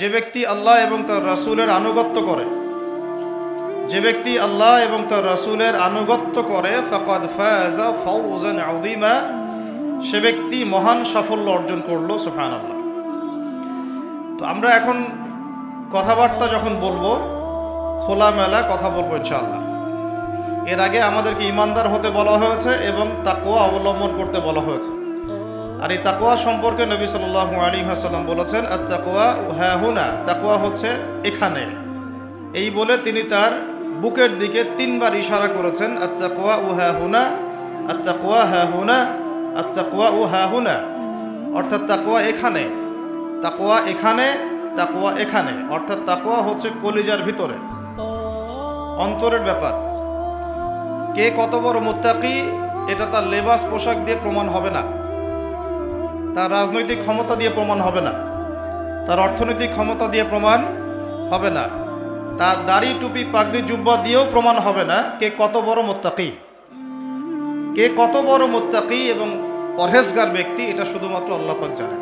যে ব্যক্তি আল্লাহ এবং তার রাসূলের আনুগত্য করে, যে ব্যক্তি আল্লাহ এবং তার রাসূলের আনুগত্য করে, ফাকাদ ফাজা ফাওজান আযীমা, সে ব্যক্তি মহান সাফল্য অর্জন করল, সুবহানাল্লাহ। তো আমরা এখন কথাবার্তা যখন বলব, খোলামেলা কথা বলব ইনশাআল্লাহ। এর আগে আমাদেরকে ইমানদার হতে বলা হয়েছে এবং তাকওয়া অবলম্বন করতে বলা হয়েছে। আর এই তাকোয়া সম্পর্কে নবী সাল্লাল্লাহু আলাইহি ওয়াসাল্লাম বলেছেন আর তাকওয়া হুনা তাকওয়া হচ্ছে এখানে। এই বলে তিনি তার বুকের দিকে তিনবার ইশারা করেছেন আর তাকওয়া হুনা আর তাকওয়া হুনা আর তাকওয়া হুনা অর্থাৎ তাকওয়া এখানে। তাকোয়া এখানে, তাকওয়া এখানে। অর্থাৎ তাকওয়া হচ্ছে কলিজার ভিতরে। অন্তরের ব্যাপার। কে কত বড় মোত্তাকি, এটা তার লেবাস পোশাক দিয়ে প্রমাণ হবে না। তার রাজনৈতিক ক্ষমতা দিয়ে প্রমাণ হবে না। তার অর্থনৈতিক ক্ষমতা দিয়ে প্রমাণ হবে না। তার দাড়ি, টুপি, পাগড়ি, জুব্বা দিয়েও প্রমাণ হবে না কে কত বড় মোত্তাকি। কে কত বড় মোত্তাকি এবং পরহেজগার ব্যক্তি, এটা শুধুমাত্র আল্লাহ জানে।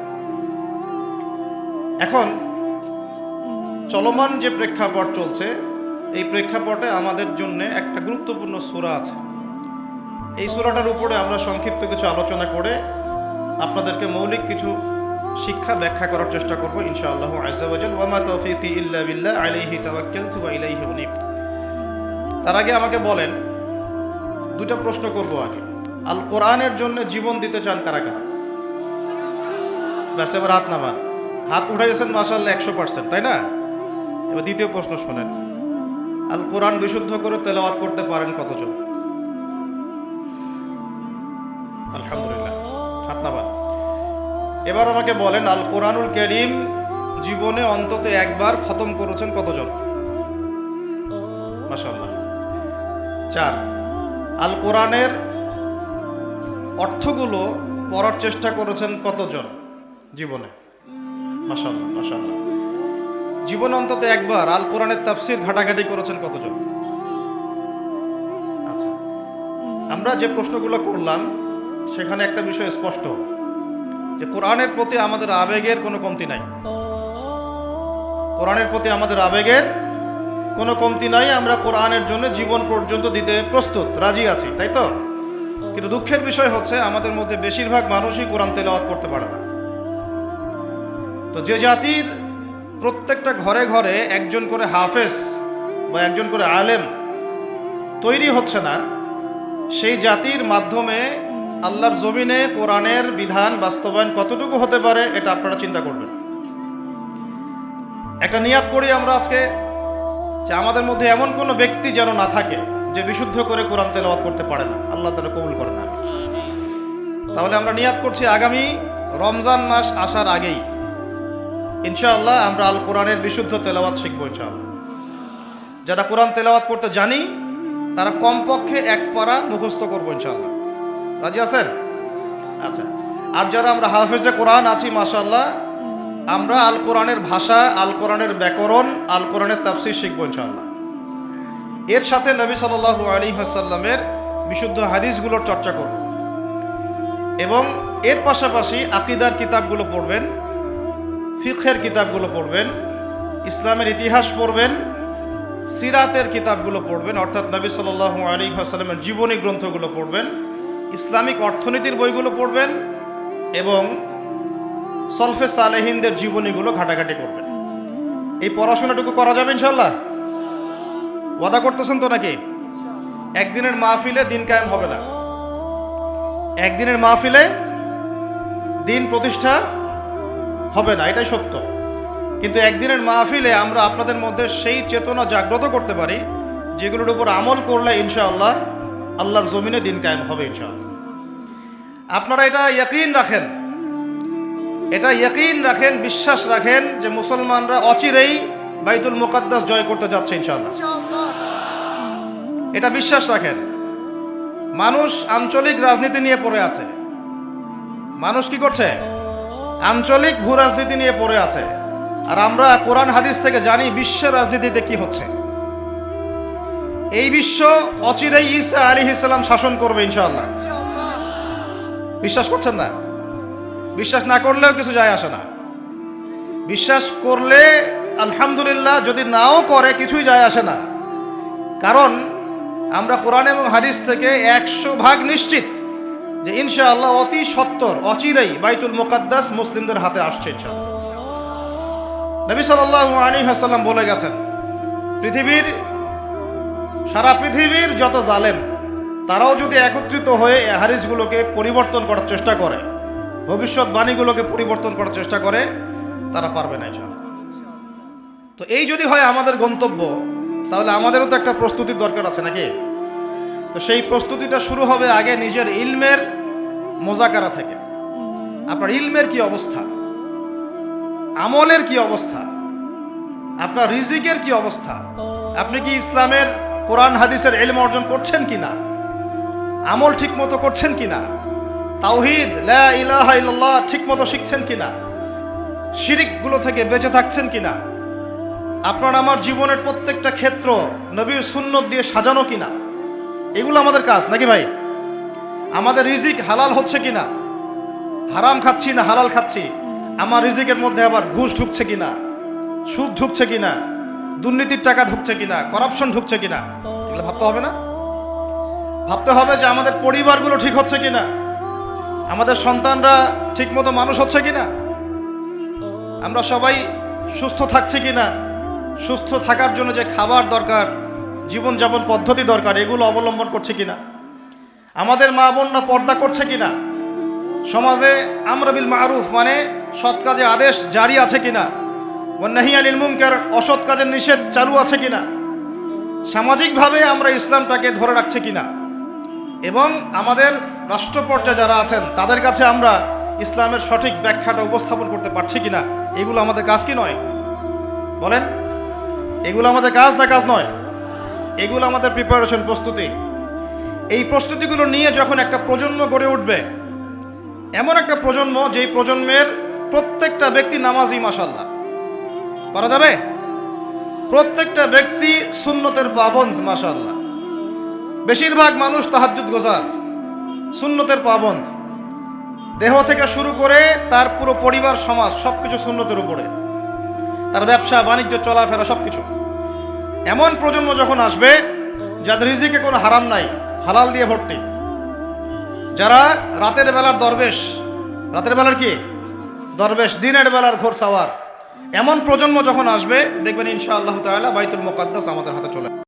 এখন চলমান যে প্রেক্ষাপট চলছে, এই প্রেক্ষাপটে আমাদের জন্য একটা গুরুত্বপূর্ণ সূরা আছে। এই সূরাটার উপরে আমরা সংক্ষিপ্ত কিছু আলোচনা করে আপনাদেরকে মৌলিক কিছু শিক্ষা ব্যাখ্যা করার চেষ্টা করব, ইনশাআল্লাহ ওয়ামা ইল্লা তার আগে আমাকে বলেন দুটো প্রশ্ন করব আগে। আল কোরআনের জন্য জীবন দিতে চান কারা কারা? ব্যাস, এবার হাত নামান। হাত উঠাইছেন মাসাল্লাহ একশো পার্সেন্ট তাই না? এবার দ্বিতীয় প্রশ্ন শোনেন। আল কোরআন বিশুদ্ধ করে তেলাওয়াত করতে পারেন কতজন? এবার আমাকে বলেন আল কোরআনুল করিম জীবনে অন্তত একবার খতম করেছেন কতজন? মাসাল্লাহ চার আল কোরআনের অর্থগুলো পড়ার চেষ্টা করেছেন কতজন জীবনে? মাসাল্লাহ মাসাল্লাহ জীবন অন্তত একবার আল কোরআনের তাফসির ঘাটাঘাটি করেছেন কতজন? আচ্ছা আমরা যে প্রশ্নগুলো করলাম, সেখানে একটা বিষয় স্পষ্ট। যে কোরআনের প্রতি আমাদের আবেগের কোনো কমতি নাই। কোরআনের প্রতি আমাদের আবেগের কোনো কমতি নাই, আমরা কোরআনের জন্য জীবন পর্যন্ত দিতে প্রস্তুত, রাজি আছি, তাই তো? কিন্তু দুঃখের বিষয় হচ্ছে, আমাদের মধ্যে বেশিরভাগ মানুষই কোরআন তেলাওয়াত করতে পারে না। তো যে জাতির প্রত্যেকটা ঘরে ঘরে একজন করে হাফেজ বা একজন করে আলেম তৈরি হচ্ছে না, সেই জাতির মাধ্যমে আল্লাহর জমিনে কোরআনের বিধান বাস্তবায়ন কতটুকু হতে পারে, এটা আপনারা চিন্তা করবেন। একটা নিয়াত করি আমরা আজকে, যে আমাদের মধ্যে এমন কোনো ব্যক্তি যেন না থাকে, যে বিশুদ্ধ করে কোরআন তেলাওয়াত করতে পারে না। আল্লাহ তালা কবুল করে না তাহলে আমরা নিয়াত করছি আগামী রমজান মাস আসার আগেই। ইনশাআল্লাহ আমরা আল কোরআনের বিশুদ্ধ তেলাওয়াত শিখব ইনশাআল্লাহ। যারা কোরআন তেলাওয়াত করতে জানি, তারা কমপক্ষে এক পারা মুখস্থ করব ইনশাআল্লাহ। রাজি আছেন? আচ্ছা। আর যারা আমরা হাফেজে কোরআন আছি, মাশাআল্লাহ, আমরা আল কোরআনের ভাষা আল কোরআনের ব্যাকরণ আল কোরআনের তাফসির শিখব ইনশাআল্লাহ। এর সাথে নবী সাল্লাল্লাহু আলী হাসাল্লামের বিশুদ্ধ হাদিসগুলোর চর্চা করব। এবং এর পাশাপাশি আকিদার কিতাবগুলো পড়বেন ফিখের কিতাবগুলো পড়বেন, ইসলামের ইতিহাস পড়বেন, সিরাতের কিতাবগুলো পড়বেন, অর্থাৎ নবী সাল্লাল্লাহু আলী হাসাল্লামের জীবনী গ্রন্থগুলো পড়বেন ইসলামিক অর্থনীতির বইগুলো পড়বেন এবং সলফে সালেহিনদের জীবনীগুলো ঘাটাঘাটি করবেন। এই পড়াশোনাটুকু করা যাবে ইনশাল্লাহ ওয়াদা করতেছেন তো নাকি? একদিনের মাহফিলে দিন কায়েম হবে না। একদিনের মাহফিলে দিন প্রতিষ্ঠা হবে না, এটাই সত্য। কিন্তু একদিনের মাহফিলে আমরা আপনাদের মধ্যে সেই চেতনা জাগ্রত করতে পারি, যেগুলোর উপর আমল করলে ইনশাআল্লাহ আল্লাহর জমিনে দিন কায়েম হবে ইনশাআল্লাহ। আপনারা এটা ইয়াকিন রাখেন। এটা ইয়াকিন রাখেন, বিশ্বাস রাখেন যে মুসলমানরা অচিরেই বাইতুল মুকাদ্দাস জয় করতে যাচ্ছে ইনশাআল্লাহ। এটা বিশ্বাস রাখেন। মানুষ আঞ্চলিক রাজনীতি নিয়ে পড়ে আছে। মানুষ কি করছে? আঞ্চলিক ভূ রাজনীতি নিয়ে পড়ে আছে। আর আমরা কোরআন, হাদিস থেকে জানি বিশ্বের রাজনীতিতে কি হচ্ছে। এই বিশ্ব অচিরেই ঈসা আলী ইসলাম শাসন করবে ইনশাল্লাহ বিশ্বাস করছেন না? বিশ্বাস না করলেও কিছু যায় আসে না। বিশ্বাস করলে আলহামদুলিল্লাহ যদি নাও করে কিছুই যায় আসে না। কারণ আমরা কোরআন এবং হাদিস থেকে একশো ভাগ নিশ্চিত যে ইনশাআল্লাহ অতি সত্তর, অচিরেই বাইতুল মোকাদ্দাস মুসলিমদের হাতে আসছে নবী সাল্লাল্লাহু আলাইহি ওয়াসাল্লাম বলে গেছেন, পৃথিবীর সারা পৃথিবীর যত জালেম, তারাও যদি একত্রিত হয়ে হারিসগুলোকে পরিবর্তন করার চেষ্টা করে ভবিষ্যৎবাণীগুলোকে পরিবর্তন করার চেষ্টা করে, তারা পারবে না ইনশাআল্লাহ। তো এই যদি হয় আমাদের গন্তব্য, তাহলে আমাদেরও তো একটা প্রস্তুতির দরকার আছে নাকি? তো সেই প্রস্তুতিটা শুরু হবে আগে নিজের ইলমের মোজাকারা থেকে। আপনার ইলমের কি অবস্থা? আমলের কি অবস্থা? আপনার রিজিকের কি অবস্থা? আপনি কি ইসলামের কোরআন হাদিসের এলম অর্জন করছেন কিনা? আমল ঠিক মতো করছেন কিনা? তাওহিদ, লা ইলাহা ইল্লাল্লাহ ঠিক মতো শিখছেন কি কিনা? শিরিকগুলো থেকে বেঁচে থাকছেন কিনা? আপনার আমার জীবনের প্রত্যেকটা ক্ষেত্র নবীর সুন্নত দিয়ে সাজানো কিনা? এগুলো আমাদের কাজ, নাকি ভাই? আমাদের রিজিক হালাল হচ্ছে কিনা? হারাম খাচ্ছি না হালাল খাচ্ছি? আমার রিজিকের মধ্যে আবার ঘুষ ঢুকছে কিনা? সুদ ঢুকছে কিনা? দুর্নীতির টাকা ঢুকছে কিনা করাপশন ঢুকছে কিনা, এগুলো ভাবতে হবে না। ভাবতে হবে যে আমাদের পরিবারগুলো ঠিক হচ্ছে কিনা, আমাদের সন্তানরা ঠিকমতো মানুষ হচ্ছে কিনা, আমরা সবাই সুস্থ থাকছি কিনা, সুস্থ থাকার জন্য যে খাবার দরকার, জীবনযাপন পদ্ধতি দরকার, এগুলো অবলম্বন করছে কিনা, আমাদের মা বোনরা পর্দা করছে কিনা, সমাজে আমরাবিল মারুফ মানে সৎ কাজে আদেশ জারি আছে কিনা নাহি আলিল অসৎ কাজের নিষেধ চালু আছে কিনা? সামাজিকভাবে আমরা ইসলামটাকে ধরে রাখছে কিনা? এবং আমাদের রাষ্ট্র পর্যায়ে যারা আছেন, তাদের কাছে আমরা ইসলামের সঠিক ব্যাখ্যাটা উপস্থাপন করতে পারছি কিনা? এগুলো আমাদের কাজ কি নয়? বলেন, এগুলো আমাদের কাজ না কাজ নয়? এগুলো আমাদের প্রিপারেশন প্রস্তুতি। এই প্রস্তুতিগুলো নিয়ে যখন একটা প্রজন্ম গড়ে উঠবে, এমন একটা প্রজন্ম যেই প্রজন্মের প্রত্যেকটা ব্যক্তি নামাজি মাসাল্লাহ করা যাবে? প্রত্যেকটা ব্যক্তি সুন্নতের পাবন্দ মাসাল্লাহ বেশিরভাগ মানুষ তাহাজ্জুদ গোজার, সুন্নতের পাবন্দ। দেহ থেকে শুরু করে তার পুরো পরিবার, সমাজ, সবকিছু সুন্নতের উপরে। তার ব্যবসা, বাণিজ্য, চলাফেরা, সবকিছু। এমন প্রজন্ম যখন আসবে, যাদের রিজিকে কোনো হারাম নাই, হালাল দিয়ে ভর্তি। যারা রাতের বেলার দরবেশ, রাতের বেলার কি? দরবেশ, দিনের বেলার ঘোর সাওয়ার। এমন প্রজন্ম যখন আসবে দেখবেন ইনশাআল্লাহ তাআলা বাইতুল মোকাদ্দাস আমাদের হাতে চলে